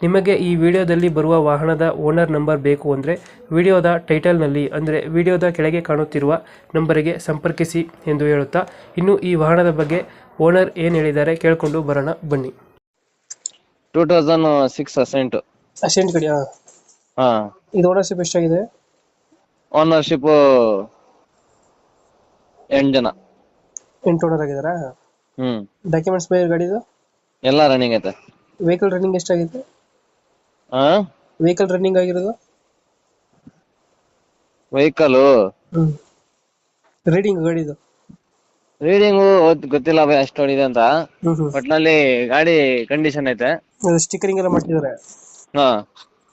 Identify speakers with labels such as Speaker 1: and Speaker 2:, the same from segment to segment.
Speaker 1: ನಿಮಗೆ ಈ ವಿಡಿಯೋದಲ್ಲಿ ಬರುವ ವಾಹನದ ಓನರ್ ನಂಬರ್ ಬೇಕು ಅಂದರೆ ವಿಡಿಯೋದ ಟೈಟಲ್ನಲ್ಲಿ ಅಂದರೆ ವಿಡಿಯೋದ ಕೆಳಗೆ ಕಾಣುತ್ತಿರುವ ನಂಬರಿಗೆ ಸಂಪರ್ಕಿಸಿ ಎಂದು ಹೇಳುತ್ತಾ ಇನ್ನು ಈ ವಾಹನದ ಬಗ್ಗೆ ಓನರ್ ಏನು ಹೇಳಿದ್ದಾರೆ ಕೇಳಿಕೊಂಡು ಬರೋಣ ಬನ್ನಿ.
Speaker 2: Two thousand six accent
Speaker 1: accent ಗಡಿ
Speaker 2: ಹಾ.
Speaker 1: ಇದು ಓನರ್ಶಿಪ್ ಎಷ್ಟಾಗಿದೆ?
Speaker 2: ಓನರ್ಶಿಪ್ ಎಂಟು ಜನ.
Speaker 1: ಎಂಟು ಓನರ್ ಆಗಿದಾರಾ
Speaker 2: ಹ್ಮ್.
Speaker 1: ಡಾಕ್ಯುಮೆಂಟ್ಸ್ ಬೇರೆ ಗಾಡಿದು?
Speaker 2: ಎಲ್ಲ ರನ್ನಿಂಗ್ ಐತೆ.
Speaker 1: ವೆಹಿಕಲ್ ರನ್ನಿಂಗ್ ಎಷ್ಟಾಗಿದೆ? ವೆಹಿಕಲ್ ರನ್ನಿಂಗ್ ಆಗಿರೋದು?
Speaker 2: ವೆಹಿಕಲ್
Speaker 1: ರೀಡಿಂಗ್ ಗಾಡಿದು.
Speaker 2: ರೀಡಿಂಗ್ ಗೊತ್ತಿಲ್ಲ ಬೈ ಅಷ್ಟು ಹೊಡಿದೆ ಅಂತ. ಒಟ್ನಲ್ಲಿ ಗಾಡಿ ಕಂಡೀಷನ್ ಐತೆ.
Speaker 1: ಸ್ಟಿಕರಿಂಗ್ ಎಲ್ಲ ಮಾಡ್ತಿದ್ದಾರೆ
Speaker 2: ಹಾ.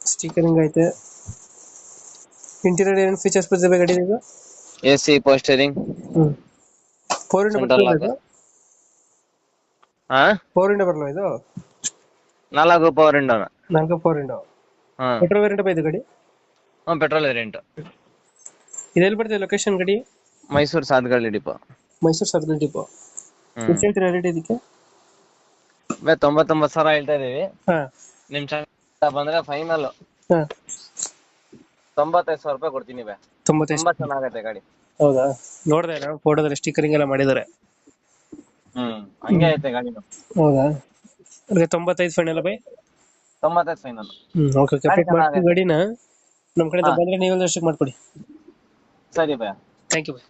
Speaker 1: ಸ್ಟಿಕರಿಂಗ್ ಐತೆ. ಇಂಟೀರಿಯರ್ ಏನು ಫೀಚರ್ಸ್ ಬರ್ತದೆ ಗಾಡಿ ಇದು?
Speaker 2: ಎ ಸಿ
Speaker 1: ಹ್ಞೂ ಫೋರ್ ಇಂಡ
Speaker 2: Central ಇದು? ಹಾ
Speaker 1: ಫೋರ್ ಇಂಡ ಬರಲ್ಲ ಇದು?
Speaker 2: ನಾಲ್ಕು ಪವರ್ ಇಂಡೋನ
Speaker 1: ನಾಲ್ಕು ಫೋರ್ ಇಂಡ
Speaker 2: ಹಾ.
Speaker 1: ಪೆಟ್ರೋಲ್ ವೇರಿಯಂಟ್ ಬೈದು ಗಾಡಿ?
Speaker 2: ಹ್ಮ್ ಪೆಟ್ರೋಲ್ ವೇರಿಯಂಟ್
Speaker 1: ಇದೆಲ್ಲಿ ಬರ್ತದೆ ಲೊಕೇಶನ್ ಗಾಡಿ?
Speaker 2: Mysuru Sathagalli depot
Speaker 1: Mysuru circle depot
Speaker 2: ಹ್ಮ್.
Speaker 1: ಎಷ್ಟು ಹೇಳ್ತೀರಾ ರೇಟ್ ಇದಕ್ಕೆ?
Speaker 2: ಬೈ ತೊಂಬತ್ತೊಂಬತ್ತು ಸಾವಿರ ಹೇಳ್ತಾ ಇದೀವಿ.
Speaker 1: ಹಾ.
Speaker 2: ನಿಮ್ ಚಾನಲ್ ಬಂದ್ರೆ ಫೈನಲ್
Speaker 1: ಹಾ.
Speaker 2: ತೊಂಬತ್ತೈದು ಸಾವಿರ ರೂಪಾಯಿ ಕೊಡ್ತೀನಿ ಬೇ.
Speaker 1: ತೊಂಬತ್ತೈದು
Speaker 2: ತುಂಬಾ ಚೆನ್ನಾಗೈತೆ ಗಾಡಿ.
Speaker 1: ಹೌದಾ? ನೋಡಿದೆ ನಾವು ಫೋಟೋದಲ್ಲಿ ಸ್ಟಿಕರಿಂಗ್ ಎಲ್ಲ ಮಾಡಿದ್ದಾರೆ.
Speaker 2: ಹ್ಮ್ ಹಂಗೆ ಐತೆ ಗಾಡಿನು.
Speaker 1: ಹೌದಾ? ಅಂದ್ರೆ ತೊಂಬತ್ತೈದು ಫೈನಲ್ ಬೈ?
Speaker 2: ತೊಂಬತ್ತೈದು ಫೈನಲ್
Speaker 1: ಹ್ಮ್ ಓಕೆ ಓಕೆ
Speaker 2: ಗಾಡಿ
Speaker 1: ಅಪ್ಡೇಟ್ ಮಾಡ್ತೀವಿ ಗಾಡಿನ. ನಮ್ಮ ಕಡೆಯಿಂದ ಬಂದ್ರೆ ನೀವು ಅಷ್ಟಕ್ಕೆ ಮಾಡ್ಕೊಡಿ.
Speaker 2: ಸರಿ ಭಯ.
Speaker 1: Thank you by